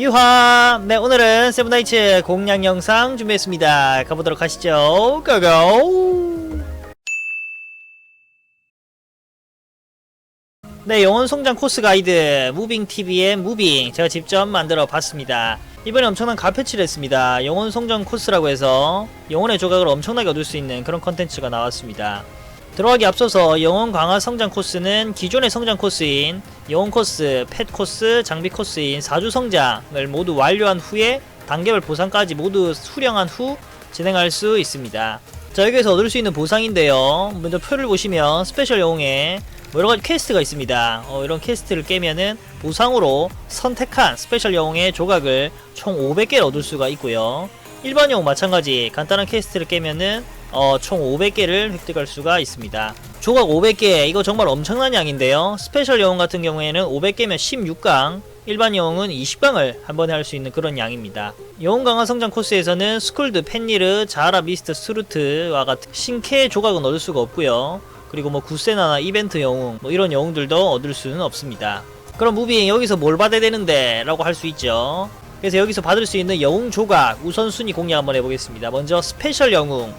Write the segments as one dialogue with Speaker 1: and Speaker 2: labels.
Speaker 1: 유하! 네, 오늘은 세븐나이츠 공략 영상 준비했습니다. 가보도록 하시죠. 고고! 네, 영혼 성장 코스 가이드 무빙TV의 무빙 제가 직접 만들어 봤습니다. 이번에 엄청난 가패치를 했습니다. 영혼 성장 코스라고 해서 영혼의 조각을 엄청나게 얻을 수 있는 그런 컨텐츠가 나왔습니다. 들어가기 앞서서 영혼 강화 성장 코스는 기존의 성장 코스인 영혼 코스, 펫 코스, 장비 코스인 4주 성장을 모두 완료한 후에 단계별 보상까지 모두 수령한 후 진행할 수 있습니다. 자 여기에서 얻을 수 있는 보상인데요. 먼저 표를 보시면 스페셜 영웅에 뭐 여러가지 퀘스트가 있습니다. 어, 이런 퀘스트를 깨면은 보상으로 선택한 스페셜 영웅의 조각을 총 500개를 얻을 수가 있고요. 일반 영웅 마찬가지 간단한 퀘스트를 깨면은 어, 총 500개를 획득할 수가 있습니다. 조각 500개 이거 정말 엄청난 양인데요. 스페셜 영웅 같은 경우에는 500개면 16강, 일반 영웅은 20강을 한 번에 할 수 있는 그런 양입니다. 영웅 강화 성장 코스에서는 스쿨드, 펜니르, 자하라 미스트, 스루트와 같은 신캐 조각은 얻을 수가 없고요. 그리고 뭐 구세나나 이벤트 영웅 뭐 이런 영웅들도 얻을 수는 없습니다. 그럼 무빙 여기서 뭘 받아야 되는데 라고 할 수 있죠. 그래서 여기서 받을 수 있는 영웅 조각 우선순위 공략 한번 해보겠습니다. 먼저 스페셜 영웅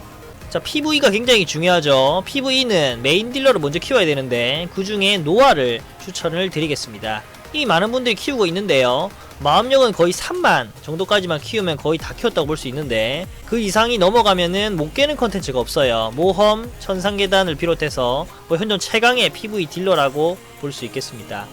Speaker 1: 자 PV가 굉장히 중요하죠. PV는 메인 딜러를 먼저 키워야 되는데 그 중에 노아를 추천을 드리겠습니다. 이 많은 분들이 키우고 있는데요. 마음력은 거의 3만 정도까지만 키우면 거의 다 키웠다고 볼 수 있는데 그 이상이 넘어가면은 못 깨는 컨텐츠가 없어요. 모험, 천상계단을 비롯해서 뭐 현존 최강의 PV 딜러라고 볼 수 있겠습니다.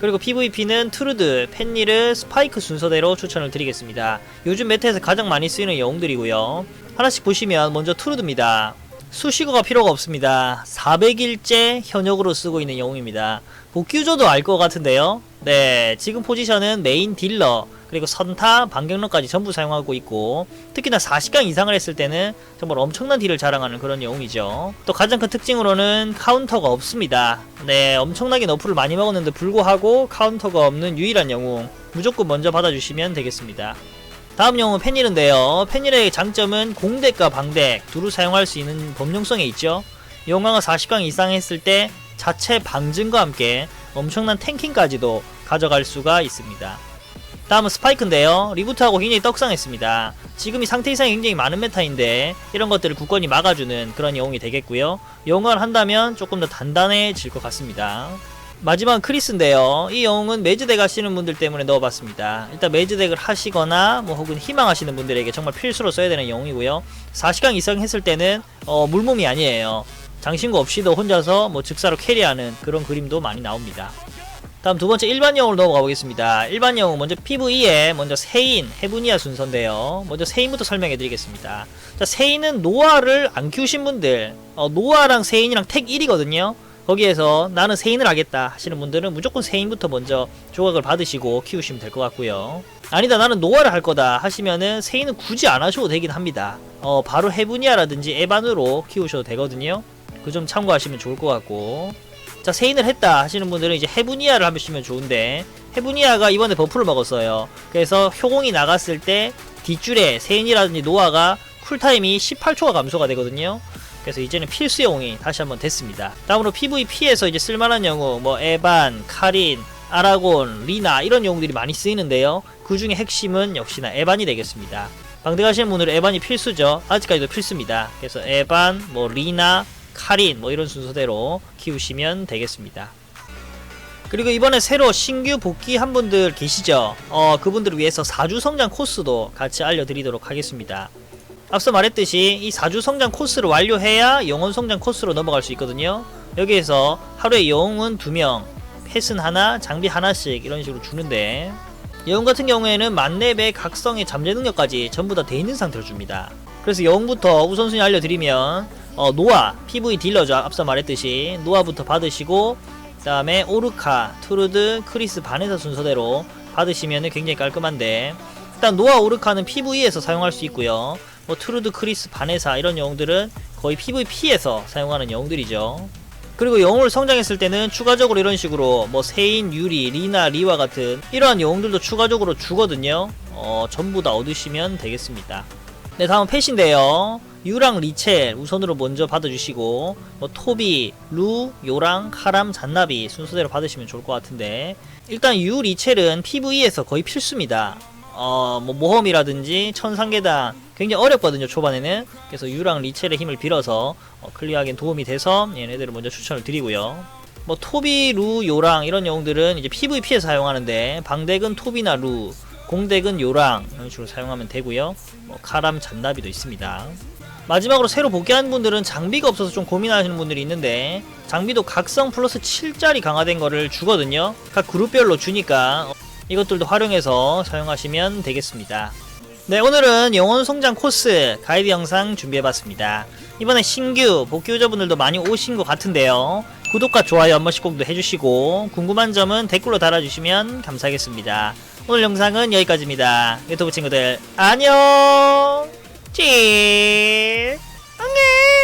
Speaker 1: 그리고 PVP는 트루드, 펜니르, 스파이크 순서대로 추천을 드리겠습니다. 요즘 메타에서 가장 많이 쓰이는 영웅들이고요. 하나씩 보시면 먼저 트루드입니다. 수식어가 필요가 없습니다. 400일째 현역으로 쓰고 있는 영웅입니다. 복귀 유저도 알 것 같은데요. 네, 지금 포지션은 메인 딜러, 그리고 선타, 반격력까지 전부 사용하고 있고 특히나 40강 이상을 했을 때는 정말 엄청난 딜을 자랑하는 그런 영웅이죠. 또 가장 큰 특징으로는 카운터가 없습니다. 네, 엄청나게 너프를 많이 먹었는데 불구하고 카운터가 없는 유일한 영웅. 무조건 먼저 받아주시면 되겠습니다. 다음 영웅은 펜닐인데요. 펜닐의 장점은 공덱과 방덱 두루 사용할 수 있는 범용성에 있죠. 영광가 40강 이상 했을 때 자체 방증과 함께 엄청난 탱킹까지도 가져갈 수가 있습니다. 다음은 스파이크인데요. 리부트하고 굉장히 떡상했습니다. 지금 이 상태 이상이 굉장히 많은 메타인데 이런 것들을 굳건히 막아주는 그런 영웅이 되겠고요. 영웅을 한다면 조금 더 단단해질 것 같습니다. 마지막 크리스인데요. 이 영웅은 매즈덱 하시는 분들 때문에 넣어봤습니다. 일단 매즈덱을 하시거나 뭐 혹은 희망하시는 분들에게 정말 필수로 써야 되는 영웅이고요. 40강 이상 했을 때는 어, 물몸이 아니에요. 장신구 없이도 혼자서 뭐 즉사로 캐리하는 그런 그림도 많이 나옵니다. 다음 두 번째 일반 영웅으로 넘어가 보겠습니다. 일반 영웅 먼저 PVE 먼저 세인 헤브니아 순서인데요. 먼저 세인부터 설명해 드리겠습니다. 자, 세인은 노아를 안 키우신 분들 어, 노아랑 세인이랑 택 1이거든요. 거기에서 나는 세인을 하겠다 하시는 분들은 무조건 세인부터 먼저 조각을 받으시고 키우시면 될 것 같고요. 아니다 나는 노아를 할 거다 하시면은 세인은 굳이 안 하셔도 되긴 합니다. 어, 바로 헤브니아라든지 에반으로 키우셔도 되거든요. 그점 참고하시면 좋을 것 같고 자 세인을 했다 하시는 분들은 이제 헤브니아를 하시면 좋은데 헤브니아가 이번에 버프를 먹었어요 그래서 효공이 나갔을 때 뒷줄에 세인이라든지 노아가 쿨타임이 18초가 감소가 되거든요 그래서 이제는 필수 영웅이 다시 한번 됐습니다 다음으로 PVP에서 이제 쓸만한 영웅 뭐 에반, 카린, 아라곤, 리나 이런 영웅들이 많이 쓰이는데요 그 중에 핵심은 역시나 에반이 되겠습니다 방대가시는 분들은 에반이 필수죠 아직까지도 필수입니다 그래서 에반, 뭐 리나, 카린 뭐 이런 순서대로 키우시면 되겠습니다. 그리고 이번에 새로 신규 복귀한 분들 계시죠? 어, 그분들을 위해서 4주 성장 코스도 같이 알려드리도록 하겠습니다. 앞서 말했듯이 이 4주 성장 코스를 완료해야 영혼 성장 코스로 넘어갈 수 있거든요. 여기에서 하루에 영웅은 2명, 펫은 하나, 장비 하나씩 이런 식으로 주는데 영웅 같은 경우에는 만렙의 각성의 잠재 능력까지 전부 다 돼 있는 상태로 줍니다. 그래서 영웅부터 우선순위 알려드리면 어, 노아 PV 딜러죠 앞서 말했듯이 노아부터 받으시고 그 다음에 오르카, 투르드, 크리스, 바네사 순서대로 받으시면 굉장히 깔끔한데 일단 노아 오르카는 PV에서 사용할 수 있고요 뭐 투르드, 크리스, 바네사 이런 영웅들은 거의 PVP에서 사용하는 영웅들이죠. 그리고 영웅을 성장했을 때는 추가적으로 이런 식으로 뭐 세인, 유리, 리나, 리와 같은 이러한 영웅들도 추가적으로 주거든요. 어, 전부 다 얻으시면 되겠습니다. 네 다음 펫인데요. 유랑 리첼 우선으로 먼저 받아주시고 뭐 토비, 루, 요랑, 카람, 잔나비 순서대로 받으시면 좋을 것 같은데 일단 유 리첼은 PVE에서 거의 필수입니다. 어, 뭐 모험이라든지 천상계단 굉장히 어렵거든요 초반에는. 그래서 유랑 리첼의 힘을 빌어서 어, 클리어하기엔 도움이 돼서 얘네들을 먼저 추천을 드리고요. 뭐 토비, 루, 요랑 이런 영웅들은 이제 PVP에 사용하는데 방덱은 토비나 루 공덱은 요랑 이런 식으로 사용하면 되고요. 뭐 카람 잔나비도 있습니다. 마지막으로 새로 복귀한 분들은 장비가 없어서 좀 고민하시는 분들이 있는데 장비도 각성 플러스 7짜리 강화된 거를 주거든요. 각 그룹별로 주니까 이것들도 활용해서 사용하시면 되겠습니다. 네, 오늘은 영혼 성장 코스 가이드 영상 준비해봤습니다. 이번에 신규 복귀 유저분들도 많이 오신 것 같은데요. 구독과 좋아요 한 번씩 꼭 해주시고 궁금한 점은 댓글로 달아주시면 감사하겠습니다. 오늘 영상은 여기까지입니다. 유튜브 친구들 안녕! 찌! 안녕!